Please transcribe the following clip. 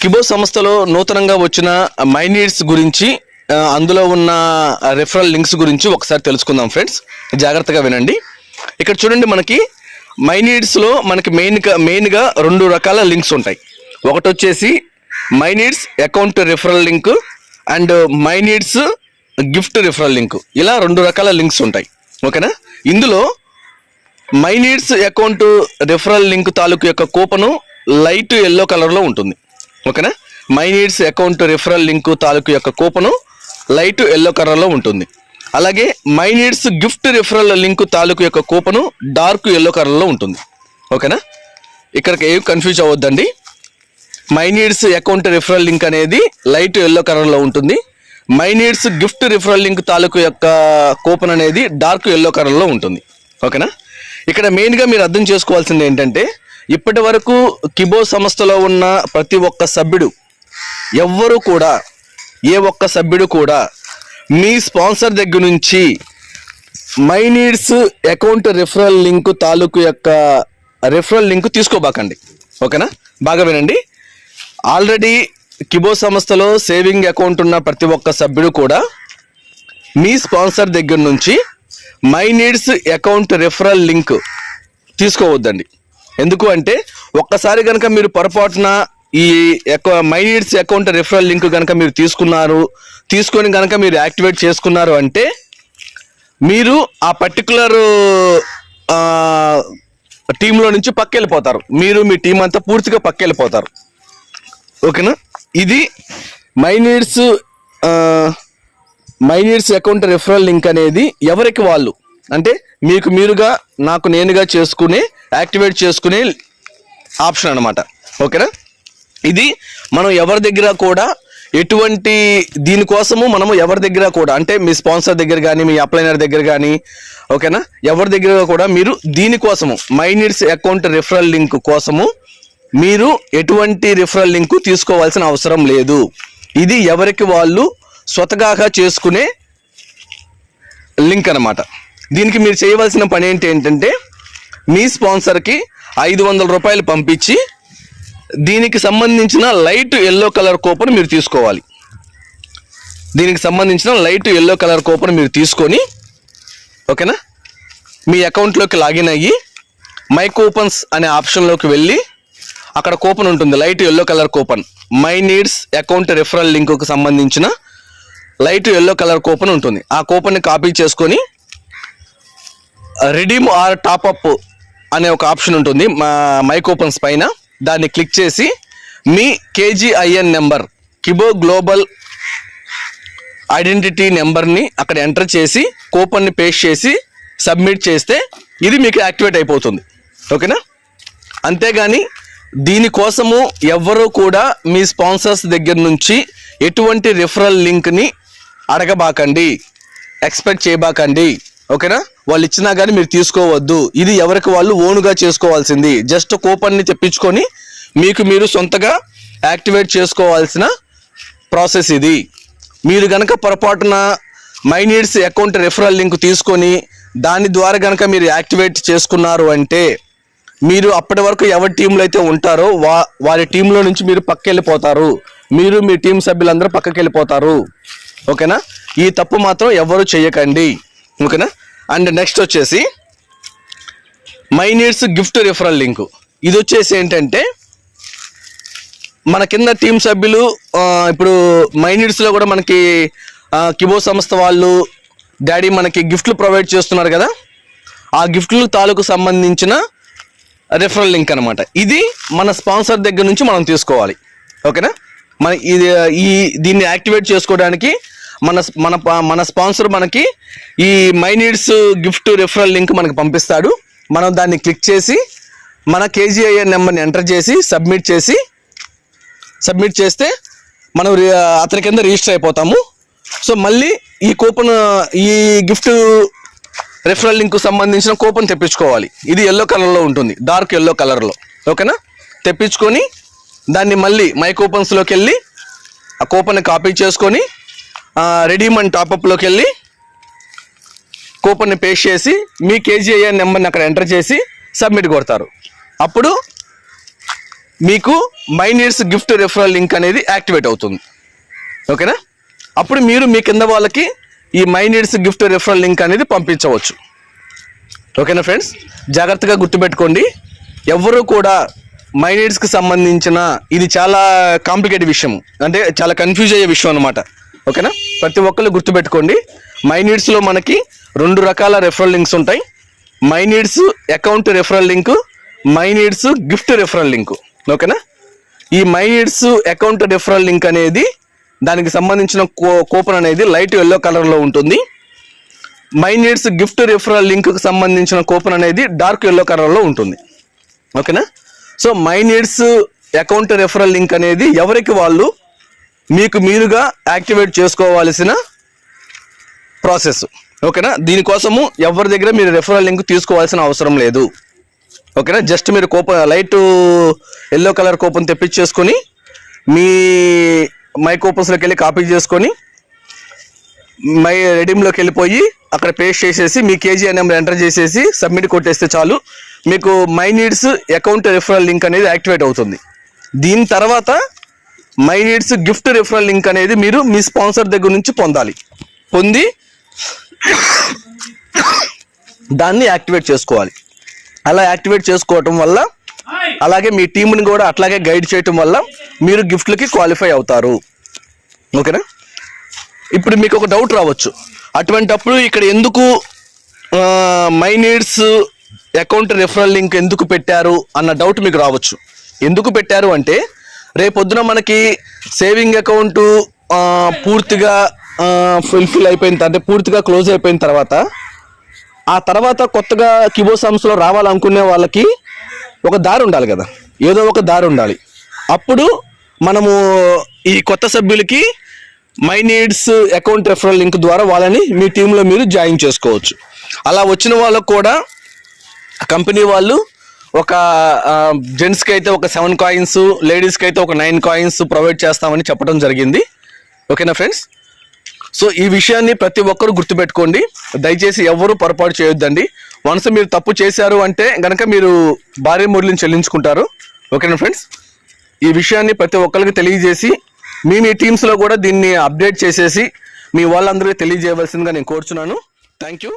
కిబో సంస్థలో నూతనంగా వచ్చిన మైనీడ్స్ గురించి అందులో ఉన్న రెఫరల్ లింక్స్ గురించి ఒకసారి తెలుసుకుందాం ఫ్రెండ్స్ జాగ్రత్తగా వినండి. ఇక్కడ చూడండి మనకి మైనీడ్స్లో మనకి మెయిన్గా మెయిన్గా రెండు రకాల లింక్స్ ఉంటాయి. ఒకటి వచ్చేసి my needs account referral link and my needs gift referral link ఇలా రెండు రకాల లింక్స్ ఉంటాయి. ఓకేనా? ఇందులో my needs account referral link తాలూకు యొక్క కూపను లైట్ ఎల్లో కలర్లో ఉంటుంది. ఓకేనా? My needs account referral link తాలూకు యొక్క కూపను లైట్ ఎల్లో కలర్లో ఉంటుంది. అలాగే my needs gift referral link తాలూకు యొక్క కూపను డార్క్ ఎల్లో కలర్లో ఉంటుంది. ఓకేనా? ఇక్కడికి ఏం confuse అవ్వద్దండి. My needs account referral link అనేది లైట్ ఎల్లో కలర్లో ఉంటుంది. My needs gift referral link తాలూకు యొక్క కూపన్ అనేది డార్క్ ఎల్లో కలర్లో ఉంటుంది. ఓకేనా? ఇక్కడ మెయిన్గా మీరు అర్థం చేసుకోవాల్సింది ఏంటంటే ఇప్పటి వరకు కిబో సంస్థలో ఉన్న ప్రతి ఒక్క సభ్యుడు ఎవ్వరు కూడా ఏ ఒక్క సభ్యుడు కూడా మీ స్పాన్సర్ దగ్గర నుంచి my needs account referral link తాలూకు యొక్క రిఫరల్ లింక్ తీసుకోబాకండి. ఓకేనా? బాగా వినండి ఆల్రెడీ కిబో సంస్థలో సేవింగ్ అకౌంట్ ఉన్న ప్రతి ఒక్క సభ్యుడు కూడా మీ స్పాన్సర్ దగ్గర నుంచి my needs account referral link తీసుకోవద్దండి. ఎందుకు అంటే ఒక్కసారి కనుక మీరు పొరపాటున ఈ మైనీడ్స్ అకౌంట్ రిఫరల్ లింక్ కనుక మీరు తీసుకున్నారు తీసుకొని కనుక మీరు యాక్టివేట్ చేసుకున్నారు అంటే మీరు ఆ పర్టికులర్ టీంలో నుంచి పక్కెళ్ళిపోతారు. మీరు మీ టీం అంతా పూర్తిగా పక్కెళ్ళిపోతారు. ఓకేనా? ఇది my needs my needs account referral link అనేది ఎవరికి వాళ్ళు అంటే మీకు మీరుగా నాకు నేనుగా చేసుకుని యాక్టివేట్ చేసుకునే ఆప్షన్ అనమాట ఓకేనా? ఇది మనం ఎవరి దగ్గర కూడా ఎటువంటి దీనికోసము మనము ఎవరి దగ్గర కూడా అంటే మీ స్పాన్సర్ దగ్గర కానీ మీ అప్లైనర్ దగ్గర కానీ ఓకేనా? ఎవరి దగ్గర కూడా మీరు దీనికోసము మై అకౌంట్ రిఫరల్ లింక్ కోసము మీరు ఎటువంటి రిఫరల్ లింక్ తీసుకోవాల్సిన అవసరం లేదు. ఇది ఎవరికి వాళ్ళు స్వతగాగా చేసుకునే లింక్ అనమాట దీనికి మీరు చేయవలసిన పని ఏంటి ఏంటంటే మీ స్పాన్సర్కి ఐదు వందల రూపాయలు పంపించి దీనికి సంబంధించిన లైట్ ఎల్లో కలర్ కూపన్ మీరు తీసుకోవాలి. దీనికి సంబంధించిన లైట్ ఎల్లో కలర్ కూపన్ మీరు తీసుకొని ఓకేనా? మీ అకౌంట్లోకి లాగిన్ అయ్యి మై కూపన్స్ అనే ఆప్షన్లోకి వెళ్ళి అక్కడ కూపన్ ఉంటుంది light yellow colour coupon my needs account referral లింక్కు సంబంధించిన లైట్ ఎల్లో కలర్ కూపన్ ఉంటుంది. ఆ కూపన్ని కాపీ చేసుకొని రిడీమ్ ఆర్ టాప్అప్ అనే ఒక ఆప్షన్ ఉంటుంది. మా మై కూపన్స్ పైన. దాన్ని క్లిక్ చేసి మీ KGIN number Kibo global identity నెంబర్ని అక్కడ ఎంటర్ చేసి కూపన్ని పేస్ట్ చేసి సబ్మిట్ చేస్తే ఇది మీకు యాక్టివేట్ అయిపోతుంది. ఓకేనా అంతేగాని దీనికోసము ఎవ్వరూ కూడా మీ స్పాన్సర్స్ దగ్గర నుంచి ఎటువంటి రిఫరల్ లింక్ని అడగబాకండి. ఎక్స్పెక్ట్ చేయబాకండి. ఓకేనా? వాళ్ళు ఇచ్చినా కానీ మీరు తీసుకోవద్దు. ఇది ఎవరికి వాళ్ళు ఓనుగా చేసుకోవాల్సింది. జస్ట్ కూపన్ని తెప్పించుకొని మీకు మీరు సొంతగా యాక్టివేట్ చేసుకోవాల్సిన ప్రాసెస్ ఇది. మీరు గనక పొరపాటున my needs account referral link తీసుకొని దాని ద్వారా గనక మీరు యాక్టివేట్ చేసుకున్నారు అంటే మీరు అప్పటి వరకు ఎవరి టీంలో అయితే ఉంటారో వా వారి టీంలో నుంచి మీరు పక్కకెళ్ళిపోతారు మీరు మీ టీం సభ్యులందరూ పక్కకి వెళ్ళిపోతారు ఓకేనా? ఈ తప్పు మాత్రం ఎవరు చేయకండి. ఓకేనా? అండ్ నెక్స్ట్ వచ్చేసి my needs gift referral link. ఇది వచ్చేసి ఏంటంటే మన కింద టీం సభ్యులు ఇప్పుడు మైనీర్స్లో కూడా మనకి కిబో సంస్థ వాళ్ళు డాడీ మనకి గిఫ్ట్లు ప్రొవైడ్ చేస్తున్నారు కదా? ఆ గిఫ్ట్లు తాలూకు సంబంధించిన రిఫరల్ లింక్ అనమాట ఇది మన స్పాన్సర్ దగ్గర నుంచి మనం తీసుకోవాలి. ఓకేనా? మన ఇది ఈ దీన్ని యాక్టివేట్ చేసుకోవడానికి మన మన మన స్పాన్సర్ మనకి ఈ my needs gift referral link మనకి పంపిస్తాడు. మనం దాన్ని క్లిక్ చేసి మన కేజీఐఎన్ నెంబర్ని ఎంటర్ చేసి సబ్మిట్ చేసి సబ్మిట్ చేస్తే మనం రి- అతని కింద రిజిస్టర్ అయిపోతాము. సో మళ్ళీ ఈ కూపన్ ఈ గిఫ్ట్ రిఫరల్ లింక్ సంబంధించిన కూపన్ తెప్పించుకోవాలి. ఇది ఎల్లో కలర్లో ఉంటుంది. డార్క్ ఎల్లో కలర్లో. ఓకేనా? తెప్పించుకొని దాన్ని మళ్ళీ మై కూపన్స్లోకి వెళ్ళి ఆ కూపన్ని కాపీ చేసుకొని రెడీమ్ అండ్ వెళ్ళి కూపన్ని పేస్ట్ చేసి మీ కేజీఐఎన్ నెంబర్ని అక్కడ ఎంటర్ చేసి సబ్మిట్ కొడతారు. అప్పుడు మీకు my needs gift referral link అనేది యాక్టివేట్ అవుతుంది. ఓకేనా అప్పుడు మీరు మీ కింద వాళ్ళకి ఈ మైనీర్స్ గిఫ్ట్ రెఫరల్ లింక్ అనేది పంపించవచ్చు. ఓకేనా ఫ్రెండ్స్ జాగ్రత్తగా గుర్తుపెట్టుకోండి. ఎవరు కూడా మైనీర్స్కి సంబంధించిన ఇది చాలా కాంప్లికేటెడ్ విషయం అంటే చాలా కన్ఫ్యూజ్ అయ్యే విషయం అనమాట ఓకేనా? ప్రతి ఒక్కరు గుర్తుపెట్టుకోండి మై నీడ్స్లో మనకి రెండు రకాల రెఫరల్ లింక్స్ ఉంటాయి. My needs account referral link my needs gift referral link ఓకేనా? ఈ my needs account referral link అనేది దానికి సంబంధించిన కో కూపన్ అనేది లైట్ ఎల్లో కలర్లో ఉంటుంది. మై నీడ్స్ గిఫ్ట్ రెఫరల్ లింక్కి సంబంధించిన కూపన్ అనేది డార్క్ ఎల్లో కలర్లో ఉంటుంది. ఓకేనా? So my needs account referral link అనేది ఎవరికి వాళ్ళు మీకు మీరుగా యాక్టివేట్ చేసుకోవాల్సిన ప్రాసెస్. ఓకేనా? దీనికోసము ఎవరి దగ్గర మీరు రెఫరల్ లింక్ తీసుకోవాల్సిన అవసరం లేదు. ఓకేనా? జస్ట్ మీరు coupon light yellow colour coupon తెప్పించేసుకొని మీ మై కూపన్స్లోకి వెళ్ళి కాపీ చేసుకొని మై రెడీమ్లోకి వెళ్ళిపోయి అక్కడ పేస్ట్ చేసేసి మీ కేజీ నెంబర్ ఎంటర్ చేసేసి సబ్మిట్ కొట్టేస్తే చాలు. మీకు my needs account referral link అనేది యాక్టివేట్ అవుతుంది. దీని తర్వాత my needs gift referral link అనేది మీరు మీ స్పాన్సర్ దగ్గర నుంచి పొందాలి. పొంది దాన్ని యాక్టివేట్ చేసుకోవాలి. అలా యాక్టివేట్ చేసుకోవటం వల్ల అలాగే మీ టీంని కూడా అట్లాగే గైడ్ చేయటం వల్ల మీరు గిఫ్ట్లకి క్వాలిఫై అవుతారు. ఓకేనా? ఇప్పుడు మీకు ఒక డౌట్ రావచ్చు. అటువంటప్పుడు ఇక్కడ ఎందుకు my needs account referral link ఎందుకు పెట్టారు అన్న డౌట్ మీకు రావచ్చు. ఎందుకు పెట్టారు అంటే రేపొద్దున మనకి సేవింగ్ అకౌంట్ పూర్తిగా ఫుల్ఫిల్ అయిపోయిన అంటే పూర్తిగా క్లోజ్ అయిపోయిన తర్వాత ఆ తర్వాత కొత్తగా కిబో సంస్థలో రావాలనుకునే వాళ్ళకి ఒక దారి ఉండాలి కదా. ఏదో ఒక దారి ఉండాలి. అప్పుడు మనము ఈ కొత్త సభ్యులకి my needs account referral link ద్వారా వాళ్ళని మీ టీంలో మీరు జాయిన్ చేసుకోవచ్చు. అలా వచ్చిన వాళ్ళకు కూడా కంపెనీ వాళ్ళు ఒక జెంట్స్కి అయితే ఒక సెవెన్ కాయిన్స్ లేడీస్కి అయితే ఒక నైన్ కాయిన్స్ ప్రొవైడ్ చేస్తామని చెప్పడం జరిగింది. ఓకేనా ఫ్రెండ్స్ సో ఈ విషయాన్ని ప్రతి ఒక్కరు గుర్తుపెట్టుకోండి. దయచేసి ఎవరు పొరపాటు చేయొద్దండి. వన్స్ మీరు తప్పు చేశారు అంటే గనక మీరు భారీ మూల్యం చెల్లించుకుంటారు. ఓకేనా ఫ్రెండ్స్ ఈ విషయాన్ని ప్రతి ఒక్కరికి తెలియజేసి మీ మీ టీమ్స్లో కూడా దీన్ని అప్డేట్ చేసేసి మీ వాళ్ళందరికీ తెలియజేయవలసిందిగా నేను కోరుచున్నాను. Thank you